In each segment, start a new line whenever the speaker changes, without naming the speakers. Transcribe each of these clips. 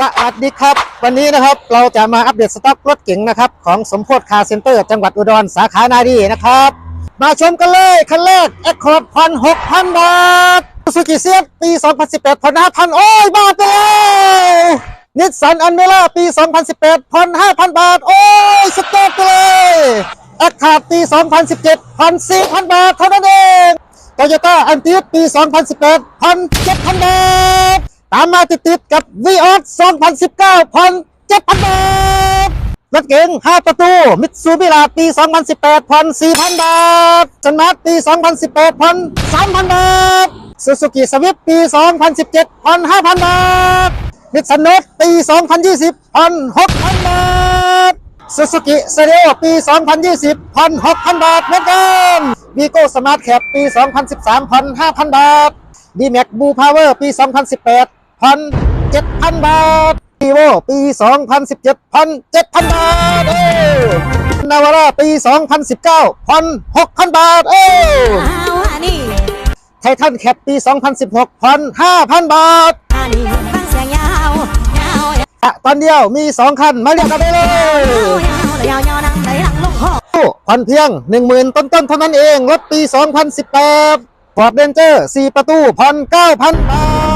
สวัสดีครับ วันนี้นะครับเราจะมาอัปเดตสต็อกรถเก๋งนะครับของสมโพธคาร์เซ็นเตอร์จังหวัดอุดรสาขานาดีนะครับ มาชมกันเลยคันแรก a c c o r d พันหกพันบาทซูกิเซียปี 2018พันห้าพันโอ้ยบาทไปเลยนิสสันอันเมล่าปี 2018พันห้าพันบาท โอ้ยสต็อกไปเลยแอคคาร์ดปี 2017พันสี่พันบาทเท่านั้นเองโตโยต้าอันติสปี 2018พันเจ็ดพันบาท ตามมาติดๆกับ v ีออส2019พันเจ็ดพันบาท รถเก๋ง 5 ประตู มิตซูบิลาปี 2018พัน4,000 บาทสมาร์ทปี 2018พัน3,000 บาทซูซูกิสวิฟปี 2017พัน5,000 บาทนิสสันโนตปี 2020พัน6,000 บาทซูซูกิเซเรียปี 2020พัน6,000 บาทเหมือนกันวีโก้สมาร์ทแคปปี 2013พัน5,000 บาทดีแม็กบูพาวเวอร์ปี 2018 พันเจ็ดพันบาทปีโวปีสองพันสิบเจ็ดพันเจ็ดพันบาทเอ้นาวาราปีสองพันสิบเก้าพันห
กพันบาทเอ้
ไททันแคปปีสองพันสิบหก
พันห้าพันบา
ทตอนเดียวมีสองคันมาเรียกกันได้เลย
ผ่อนเพียงหนึ่งหมื่นต้นต้นเท่า
นั้นเองรถปีสองพันสิบแปดฟอร์ดเดนเจอร์สี่ประตูพันเก้าพันบาท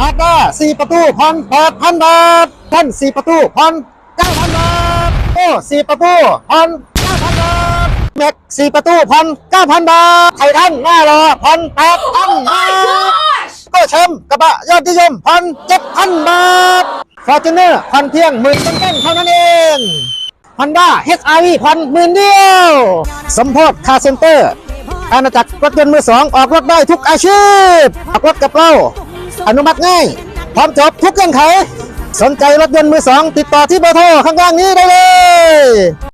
มาด้า4ประตูผ่อน8,000บาทท่าน4ประตูผ่อน9,000บาทโอ้4ประตูผ่อน9,000บาทแม็ก4ประตูผ่อน9,000บาทไททันหน้ารอผ่อน8,000บาทก็แชมป์กระบะยอดนิยมผ่อน7,000บาทฟอร์จูเนอร์ผ่อนเพียงหมื่นต้นๆเท่านั้นเองฮอนด้า HRV ผ่อนหมื่นเดียวสมโพธคาเซ็นเตอร์อาณาจักรรถยนต์มือสองออกรถได้ทุกอาชีพออกรถกับเรา อนุมัติง่าย พร้อมจบทุกเงื่อนไข สนใจรถยนต์มือสอง ติดต่อที่เบอร์โทรข้างล่างนี้ได้เลย